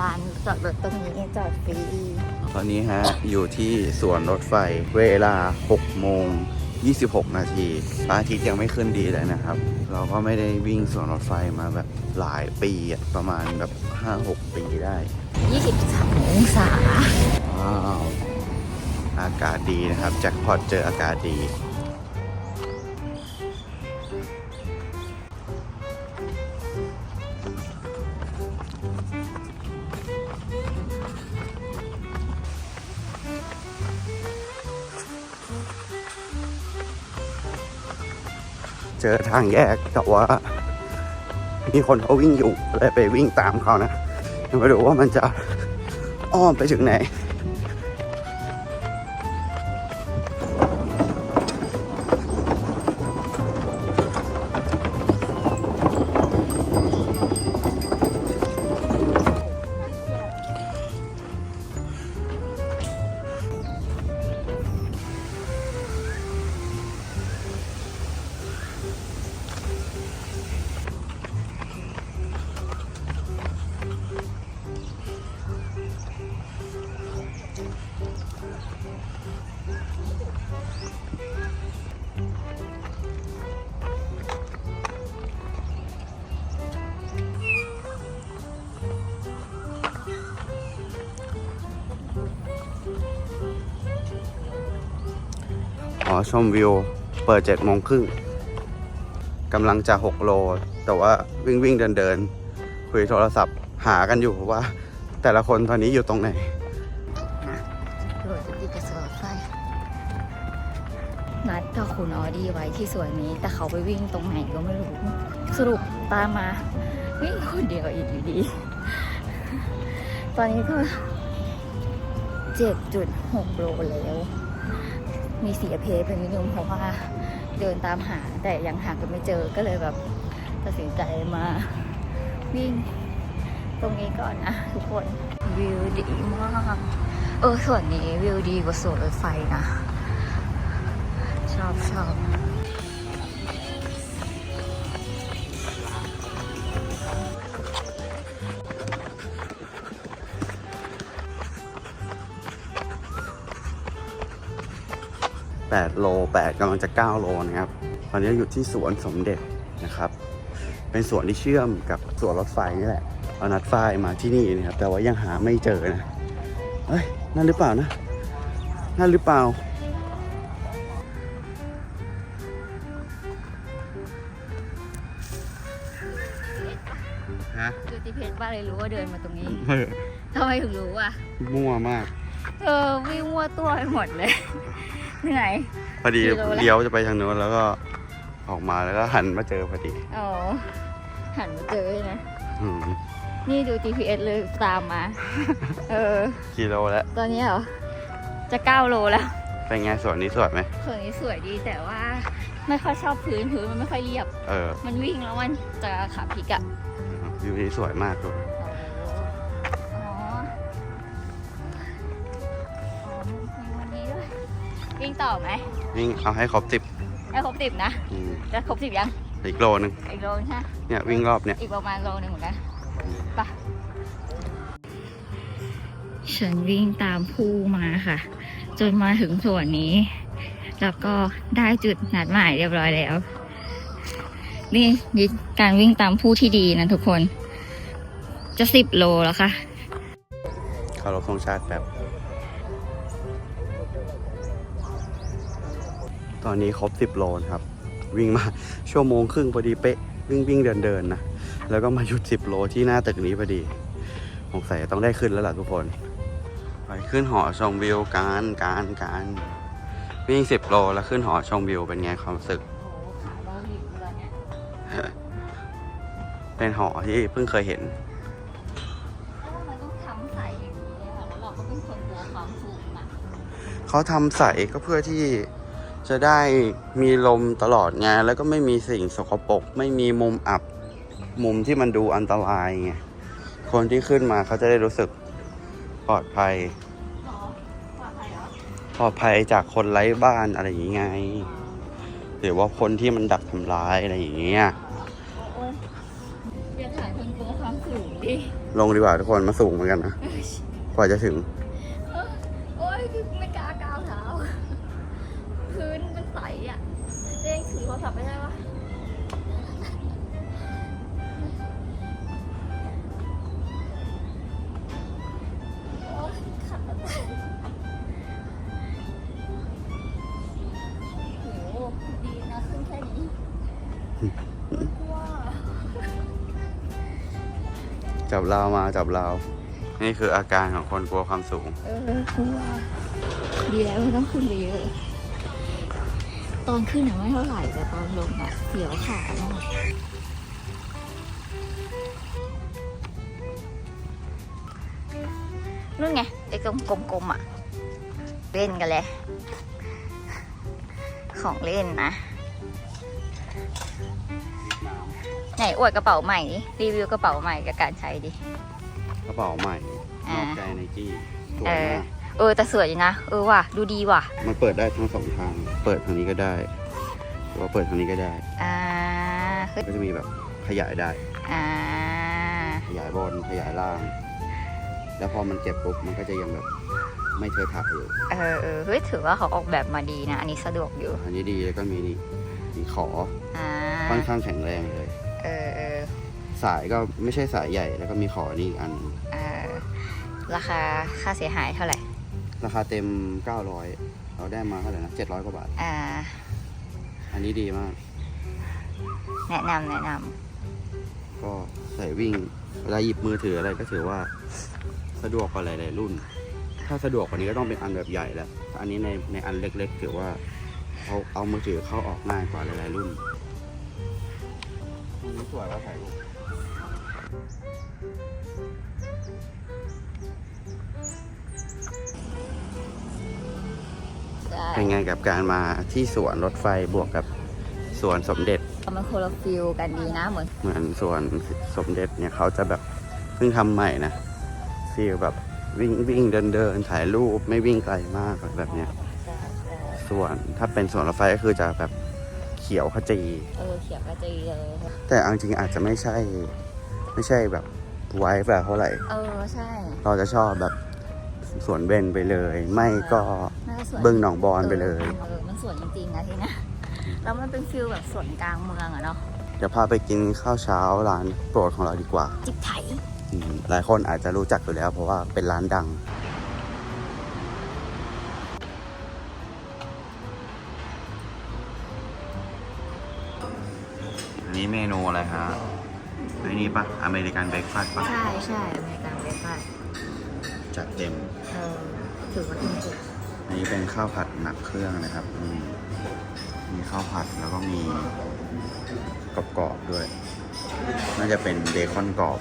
ลานจอดรถตรงนี้จอดฟรีตอนนี้ฮะ อยู่ที่สวนรถไฟเวลา 6 โมง 26 นาทีพระอาทิตย์ยังไม่ขึ้นดีเลยนะครับ เราก็ไม่ได้วิ่งสวนรถไฟมาแบบหลายปีอะประมาณแบบ 5-6 ปีได้ 23 องศาว้าวอากาศดีนะครับแจ็คพอตเจออากาศดี เจอทางแยกแต่ว่า มีคนเขาวิ่งอยู่เลยไปวิ่งตามเขานะมาดูว่ามันจะอ้อมไปถึงไหน อ๋อชมวิว เปิดเจ็ดโมงครึ่งกำลังจะหกโล แต่ว่าวิ่งวิ่งเดินเดินคุยโทรศัพท์หากันอยู่ว่า แต่ละคนตอนนี้อยู่ตรงไหน โหลดติดกับสวนรถไฟนัดกับคุณออดี้ไว้ที่สวนนี้ แต่เขาไปวิ่งตรงไหนก็ไม่รู้ สรุปตามมาวิ่งคนเดียวอีกอยู่ดี ตอนนี้ก็7.6โลแล้ว มีเสียเพลเป็นนิดนึงเพราะว่าเดินตามหาแต่ยังหากันไม่เจอก็เลยแบบตัดสินใจมาวิ่งตรงนี้ก่อนนะทุกคนวิวดีมาก เออ ส่วนนี้วิวดีกว่าสวนรถไฟนะ ชอบชอบ8 โล 8กำลังจะ 9 โลนะครับ ตอนนี้อยู่ที่สวนสมเด็จนะครับ เป็นสวนที่เชื่อมกับสวนรถไฟนี่แหละ เอานัดฝ้ายมาที่นี่นะครับ แต่ว่ายังหาไม่เจอนะ เฮ้ย นั่นหรือเปล่านะ นั่นหรือเปล่า ฮะดูจีเพจบ้านเลยรู้ว่าเดินมาตรงนี้ทำไมถึงรู้อะ มั่วมาก เออวิ่งมั่วตัวไปหมดเลย เหนื่อย พอดีกิโลละ เลี้ยวจะไปทางโน้นแล้วก็ออกมาแล้วก็หันมาเจอพอดี อ๋อหันมาเจอเลยนะอืม นี่ดู GPS เลยตามมา เออกิโลแล้ว ตอนนี้เหรอ จะ 9 โลแล้ว เป็นไงสวนนี้สวยไหมส่วนนี้สวยดีแต่ว่า ไม่ค่อยชอบพื้นพื้นมันไม่ค่อยเรียบ เออ มันวิ่งแล้วมันจะขาพลิกอะวิวนี้สวยมากเลยอ๋ออ๋อมีวันนี้ด้วยวิ่งต่อไหมวิ่งเอาให้ครบสิบให้ครบสิบนะจะครบสิบยังอีกโลนึงอีกโลนึงใช่ไหมเนี่ยวิ่งรอบเนี่ยอีกประมาณโลหนึ่งเหมือนกัน ฉันวิ่งตามผู้มาค่ะ จนมาถึงส่วนนี้ แล้วก็ได้จุดนัดหมายเรียบร้อยแล้ว นี่การวิ่งตามผู้ที่ดีนะทุกคน จะสิบโลแล้วค่ะเขารบธงชาติแบบ ตอนนี้ครบสิบโลนะครับ วิ่งมาชั่วโมงครึ่งพอดีเป๊ะ วิ่งวิ่งเดินเดินนะ แล้วก็มาหยุดสิบโลที่หน้าตึกนี้พอดีสงสัยต้องได้ขึ้นแล้วล่ะทุกคน ขึ้นหอชมวิวการการการวิ่งสิบโลแล้วขึ้นหอชมวิวเป็นไงความรู้สึกโอ้โหขาเราหิวแล้วเนี่ยเป็นหอที่เพิ่งเคยเห็นแล้วทำไมต้องทำใส่อย่างนี้อะแล้วเราก็เป็นคนกลัวความสูงนะเขาทำใสก็เพื่อที่จะได้มีลมตลอดไงแล้วก็ไม่มีสิ่งสกปรกไม่มีมุมอับ มุมที่มันดูอันตรายไงคนที่ขึ้นมาเขาจะได้รู้สึก ปลอดภัยหรอปลอดภัยเหรอปลอดภัยจากคนไร้บ้านอะไรอย่างงี้ไง หรือว่าคนที่มันดักทำร้ายอะไรอย่างเงี้ยโอ้ยอย่าถ่ายคนกลัวความสูงดิ ลงดีกว่าทุกคนมาสูงเหมือนกันนะ กว่าจะถึง จับราวมาจับราว นี่คืออาการของคนกลัวความสูง เออกลัวดีแล้วไม่ต้องขึ้นไปเยอะ ตอนขึ้นอะไม่เท่าไหร่แต่ตอนลงอะเสียวขามากนู่นไงไอ้กลมๆอะเล่นกันเลย ของเล่นนะ ไหนอวดกระเป๋าใหม่ดิรีวิวกระเป๋าใหม่กับการใช้ดิ กระเป๋าใหม่นอ่า อกใจไนกี้สวเอยอมากเออแต่สวยอยู่นะ เออว่ะ ดูดีว่ะ มันเปิดได้ทั้งสองทาง เปิดทางนี้ก็ได้หรือว่าเปิดทางนี้ก็ได้ อ่าเฮ้ยก็จะมีแบบขยายได้ อ่า ขยายบน ขยายล่าง แล้วพอมันเจ็บปุ๊บมันก็จะยังแบบไม่เทอะทะอยู่เออเออเฮ้ยถือว่าเขาออกแบบมาดีนะ อันนี้สะดวกอยู่ อันนี้ดีแล้วก็มีนี่มีขออ่าค่อนข้างแข็งแรงเลย เออเออสายก็ไม่ใช่สายใหญ่แล้วก็มีขอนี่อีกอัน เออราคาค่าเสียหายเท่าไหร่ ราคาเต็ม 900เราได้มาเท่าไหร่นะ700 กว่าบาท อ่า อันนี้ดีมาก แนะนำแนะนก็ใส่วิ่งเวลาหยิบมือถืออะไรก็ถือว่า สะดวกกว่าหลายๆรุ่น ถ้าสะดวกกว่านี้ก็ต้องเป็นอันแบบใหญ่แล้วอันนี้ในในอันเล็กๆถือว่าเอาเอามือถือเข้าออกง่ายกว่าหลายๆรุ่นอั นนี้สวยว่าถ่ายรูปำได้เป็นไงกับการมาที่สวนรถไฟบวกกับสวนสมเด็จ มันโคนละฟิลกันดีนะเหมือนเหมือนสวนสมเด็จเนี่ยเขาจะแบบเพิ่งทำใหม่นะฟีลแบบวิ่งวิ่งเดินเดินถ่ายรูปไม่วิ่งไกลมากอะไรแบบเนี้ยส่วนถ้าเป็นสวนรถไฟก็คือจะแบบเขียวขจี เออเขียวกระจีเลยแต่เอาจริงๆอาจจะไม่ใช่ ไม่ใช่แบบไว้แบบเท่าไหร่ เออใช่เราจะชอบแบบสวนเบนไปเลย ไม่ก็น่าจะสวยบึงหนองบอนไปเลย เออมันสวยจริงๆนะทีเนี้ยแล้วมันเป็นฟิลแบบสวนกลางเมืองอะเนาะเดี๋ยวพาไปกินข้าวเช้าร้านโปรดของเราดีกว่าจิบไถ อืมหลายคนอาจจะรู้จักอยู่แล้ว เพราะว่าเป็นร้านดัง นนี้เมนูอะไรฮะไอ้นี่ปะอเมริกันเบรกฟาสต์ปะใช่ใช่อเมริกันเบรคฟาสต์จัดเต็มเออถือว่ากินจุกอันนี้เป็นข้าวผัดหนักเครื่องนะครับอืมมีข้าวผัดแล้วก็มีกรอบๆด้วย น่าจะเป็นเบคอนกรอบ